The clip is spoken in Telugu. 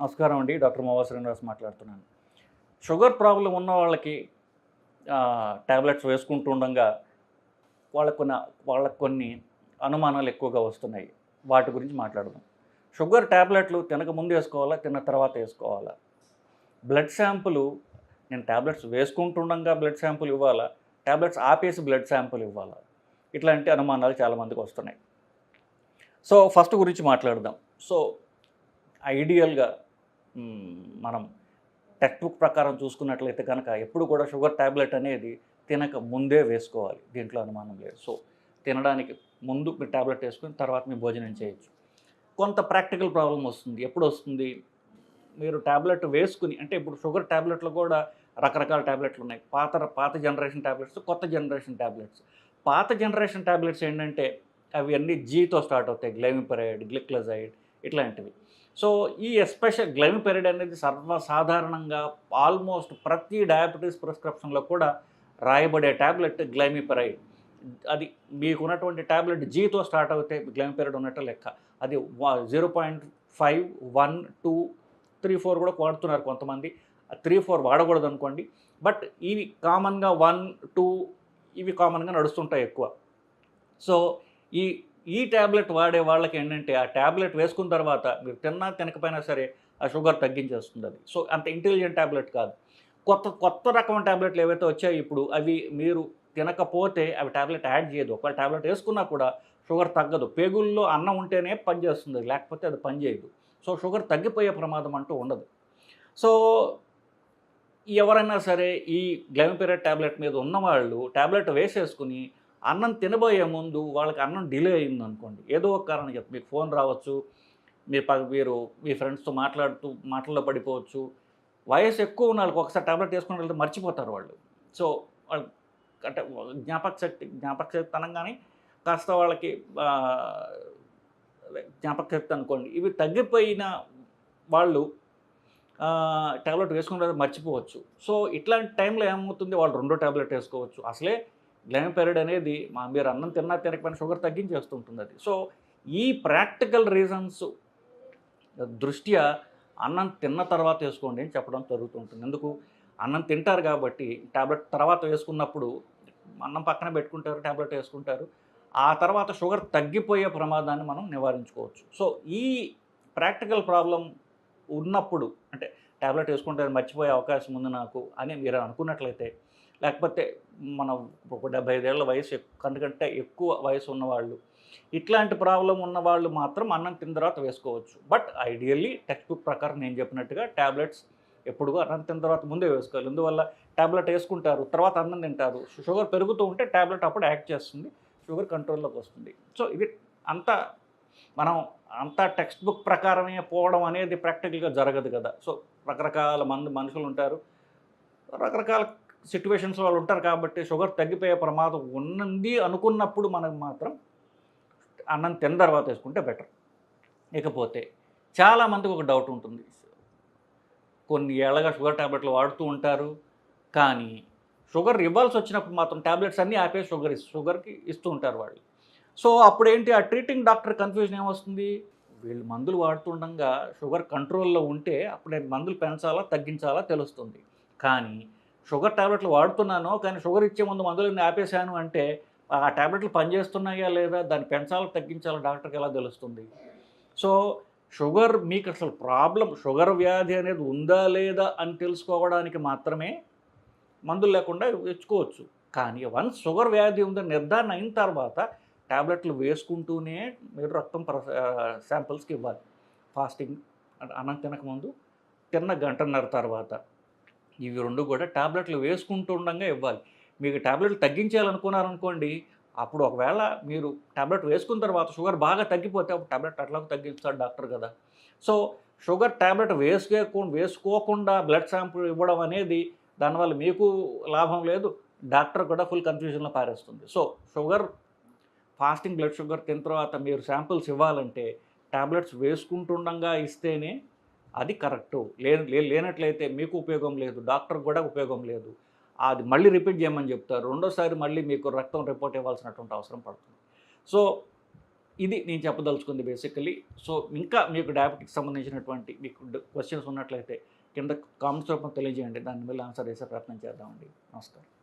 నమస్కారం అండి డాక్టర్ మోవా శ్రీనివాస్ మాట్లాడుతున్నాను. షుగర్ ప్రాబ్లం ఉన్న వాళ్ళకి ట్యాబ్లెట్స్ వేసుకుంటూ ఉండగా వాళ్ళకు వాళ్ళకు కొన్ని అనుమానాలు ఎక్కువగా వస్తున్నాయి. వాటి గురించి మాట్లాడదాం. షుగర్ ట్యాబ్లెట్లు తినక ముందు వేసుకోవాలా తిన్న తర్వాత వేసుకోవాలా? బ్లడ్ శాంపుల్ నేను ట్యాబ్లెట్స్ వేసుకుంటుండగా బ్లడ్ శాంపుల్ ఇవ్వాలా? ట్యాబ్లెట్స్ ఆపేసి బ్లడ్ శాంపుల్ ఇవ్వాలా? ఇట్లాంటి అనుమానాలు చాలామందికి వస్తున్నాయి. సో ఫస్ట్ గురించి మాట్లాడదాం. సో ఐడియల్గా మనం టెక్స్ట్ బుక్ ప్రకారం చూసుకున్నట్లయితే కనుక ఎప్పుడు కూడా షుగర్ ట్యాబ్లెట్ అనేది తినక ముందే వేసుకోవాలి. దీంట్లో అనుమానం లేదు. సో తినడానికి ముందు మీరు ట్యాబ్లెట్ వేసుకుని తర్వాత మీరు భోజనం చేయొచ్చు. కొంత ప్రాక్టికల్ ప్రాబ్లం వస్తుంది. ఎప్పుడు వస్తుంది? మీరు ట్యాబ్లెట్ వేసుకుని అంటే ఇప్పుడు షుగర్ ట్యాబ్లెట్లు కూడా రకరకాల ట్యాబ్లెట్లు ఉన్నాయి. పాత పాత జనరేషన్ ట్యాబ్లెట్స్ కొత్త జనరేషన్ ట్యాబ్లెట్స్ పాత జనరేషన్ ట్యాబ్లెట్స్ ఏంటంటే అవి అన్నీ జీతో స్టార్ట్ అవుతాయి. గ్లైమిపరైడ్ గ్లిక్లజైడ్ ఇట్లాంటివి. సో ఈ ఎస్పెషల్ గ్లెమిపెరిడ్ అనేది సర్వసాధారణంగా ఆల్మోస్ట్ ప్రతి డయాబెటీస్ ప్రిస్క్రిప్షన్లో కూడా రాయబడే ట్యాబ్లెట్ గ్లైమిపెరైడ్ అది మీకు ఉన్నటువంటి ట్యాబ్లెట్ జీతో స్టార్ట్ అవుతే గ్లైమిపెరైడ్ ఉన్నట్టు లెక్క. అది zero point five one two three four కూడా వాడుతున్నారు కొంతమంది. త్రీ ఫోర్ వాడకూడదు అనుకోండి. బట్ ఇవి కామన్గా వన్ టూ ఇవి కామన్గా నడుస్తుంటాయి ఎక్కువ. సో ఈ ఈ ట్యాబ్లెట్ వాడే వాళ్ళకి ఏంటంటే ఆ ట్యాబ్లెట్ వేసుకున్న తర్వాత మీరు తిన్నా తినకపోయినా సరే ఆ షుగర్ తగ్గించేస్తుంది అది. సో అంత ఇంటెలిజెంట్ ట్యాబ్లెట్ కాదు. కొత్త కొత్త రకం ట్యాబ్లెట్లు ఏవైతే వచ్చాయో ఇప్పుడు అవి మీరు తినకపోతే అవి ట్యాబ్లెట్ యాడ్ చేయదు. ఒకవేళ ట్యాబ్లెట్ వేసుకున్నా కూడా షుగర్ తగ్గదు. పేగుల్లో అన్నం ఉంటేనే పనిచేస్తుంది లేకపోతే అది పనిచేయదు సో షుగర్ తగ్గిపోయే ప్రమాదం అంటూ ఉండదు. సో ఎవరైనా సరే ఈ గ్లైమిపీరియడ్ ట్యాబ్లెట్ మీద ఉన్నవాళ్ళు ట్యాబ్లెట్ వేసేసుకుని అన్నం తినబోయే ముందు వాళ్ళకి అన్నం డిలే అయింది అనుకోండి. ఏదో ఒక కారణం చెప్పి మీకు ఫోన్ రావచ్చు మీ ప మీరు మీ ఫ్రెండ్స్తో మాట్లాడుతూ మాటల్లో పడిపోవచ్చు. వయసు ఎక్కువ ఉన్న వాళ్ళకి ఒకసారి టాబ్లెట్ వేసుకుని వెళ్తే మర్చిపోతారు వాళ్ళు. సో వాళ్ళు అంటే జ్ఞాపక శక్తి జ్ఞాపక శక్తి అనగానే కాస్త వాళ్ళకి జ్ఞాపకశక్తి జ్ఞాపక శక్తి అనుకోండి. ఇవి తగ్గిపోయిన వాళ్ళు టాబ్లెట్ వేసుకుని మర్చిపోవచ్చు. సో ఇట్లాంటి టైంలో ఏమవుతుంది? వాళ్ళు రెండో టాబ్లెట్ వేసుకోవచ్చు. అసలే గ్లామ్ పెరడ్ అనేది మా మీరు అన్నం తిన్నా తినకపోయినా షుగర్ తగ్గించేస్తుంటుంది అది. సో ఈ ప్రాక్టికల్ రీజన్స్ దృష్ట్యా అన్నం తిన్న తర్వాత వేసుకోండి అని చెప్పడం జరుగుతుంటుంది ఎందుకు? అన్నం తింటారు కాబట్టి ట్యాబ్లెట్ తర్వాత వేసుకున్నప్పుడు అన్నం పక్కన పెట్టుకుంటారు ట్యాబ్లెట్ వేసుకుంటారు. ఆ తర్వాత షుగర్ తగ్గిపోయే ప్రమాదాన్ని మనం నివారించుకోవచ్చు. సో ఈ ప్రాక్టికల్ ప్రాబ్లం ఉన్నప్పుడు అంటే ట్యాబ్లెట్ వేసుకుంటే మర్చిపోయే అవకాశం ఉంది నాకు అని మీరు అనుకున్నట్లయితే లేకపోతే మన ఒక డెబ్బై ఐదేళ్ళ వయసు కంటే ఎక్కువ వయసు ఉన్నవాళ్ళు ఇట్లాంటి ప్రాబ్లం ఉన్న వాళ్ళు మాత్రం అన్నం తిన్న తర్వాత వేసుకోవచ్చు. బట్ ఐడియల్లీ టెక్స్ట్ బుక్ ప్రకారం నేను చెప్పినట్టుగా ట్యాబ్లెట్స్ ఎప్పుడు అన్నం తిన్న తర్వాత ముందే వేసుకోవాలి. ఇందువల్ల ట్యాబ్లెట్ వేసుకుంటారు తర్వాత అన్నం తింటారు. షుగర్ పెరుగుతూ ఉంటే ట్యాబ్లెట్ అప్పుడు యాక్ట్ చేస్తుంది షుగర్ కంట్రోల్లోకి వస్తుంది. సో ఇది అంతా మనం అంతా టెక్స్ట్ బుక్ ప్రకారమే పోవడం అనేది ప్రాక్టికల్గా జరగదు కదా. సో రకరకాల మంది మనుషులు ఉంటారు రకరకాల సిచ్యువేషన్స్ వాళ్ళు ఉంటారు కాబట్టి షుగర్ తగ్గిపోయే ప్రమాదం ఉన్నది అనుకున్నప్పుడు మనకు మాత్రం అన్నం తిన్న తర్వాత వేసుకుంటే బెటర్. ఇకపోతే చాలామందికి ఒక డౌట్ ఉంటుంది. కొన్ని ఏళ్ళగా షుగర్ ట్యాబ్లెట్లు వాడుతూ ఉంటారు. కానీ షుగర్ ఇవ్వాల్సి వచ్చినప్పుడు మాత్రం ట్యాబ్లెట్స్ అన్నీ ఆపే షుగర్ షుగర్కి ఇస్తూ ఉంటారు వాళ్ళు. సో అప్పుడు ఏంటి ఆ ట్రీటింగ్ డాక్టర్ కన్ఫ్యూజన్ ఏమొస్తుంది వీళ్ళు మందులు వాడుతుండగా షుగర్ కంట్రోల్లో ఉంటే అప్పుడు నేను మందులు పెంచాలా తగ్గించాలా తెలుస్తుంది. కానీ షుగర్ ట్యాబ్లెట్లు వాడుతున్నాను కానీ షుగర్ ఇచ్చే ముందు మందులు ఆపేశాను అంటే ఆ ట్యాబ్లెట్లు పనిచేస్తున్నాయా లేదా దాన్ని పెంచాలా తగ్గించాలా డాక్టర్కి ఎలా తెలుస్తుంది? సో షుగర్ మీకు అసలు ప్రాబ్లం షుగర్ వ్యాధి అనేది ఉందా లేదా అని తెలుసుకోవడానికి మాత్రమే మందులు లేకుండా ఇచ్చుకోవచ్చు కానీ వన్స్ షుగర్ వ్యాధి ఉందని నిర్ధారణ అయిన తర్వాత ట్యాబ్లెట్లు వేసుకుంటూనే మీరు రక్తం శాంపిల్స్కి ఇవ్వాలి. ఫాస్టింగ్ అన్నం తినకముందు తిన్న గంటన్నర తర్వాత ఇవి రెండు కూడా ట్యాబ్లెట్లు వేసుకుంటూ ఉండగా ఇవ్వాలి. మీకు ట్యాబ్లెట్లు తగ్గించాలనుకున్నారనుకోండి అప్పుడు ఒకవేళ మీరు ట్యాబ్లెట్ వేసుకున్న తర్వాత షుగర్ బాగా తగ్గిపోతే అప్పుడు ట్యాబ్లెట్ అట్లాగో తగ్గిస్తాడు డాక్టర్ కదా. సో షుగర్ ట్యాబ్లెట్ వేసుకో వేసుకోకుండా బ్లడ్ శాంపుల్ ఇవ్వడం అనేది దానివల్ల మీకు లాభం లేదు డాక్టర్ కూడా ఫుల్ కన్ఫ్యూజన్లో పారేస్తుంది. So sugar fasting blood sugar తిన్న తర్వాత మీరు శాంపిల్స్ ఇవ్వాలంటే ట్యాబ్లెట్స్ వేసుకుంటుండగా ఇస్తేనే అది కరెక్టు. లే లే- లేనట్లయితే మీకు ఉపయోగం లేదు డాక్టర్ కూడా ఉపయోగం లేదు. అది మళ్ళీ రిపీట్ చేయమని చెప్తారు. రెండోసారి మళ్ళీ మీకు రక్తం రిపోర్ట్ ఇవ్వాల్సినటువంటి అవసరం పడుతుంది. సో ఇది నేను చెప్పదలుచుకుంది బేసికలీ. సో ఇంకా మీకు డయాబెటిక్స్ సంబంధించినటువంటి మీకు క్వశ్చన్స్ ఉన్నట్లయితే కింద కామెంట్స్ రూపంలో తెలియజేయండి. దాని మీద ఆన్సర్ చేసే ప్రయత్నం చేద్దామండి. నమస్కారం.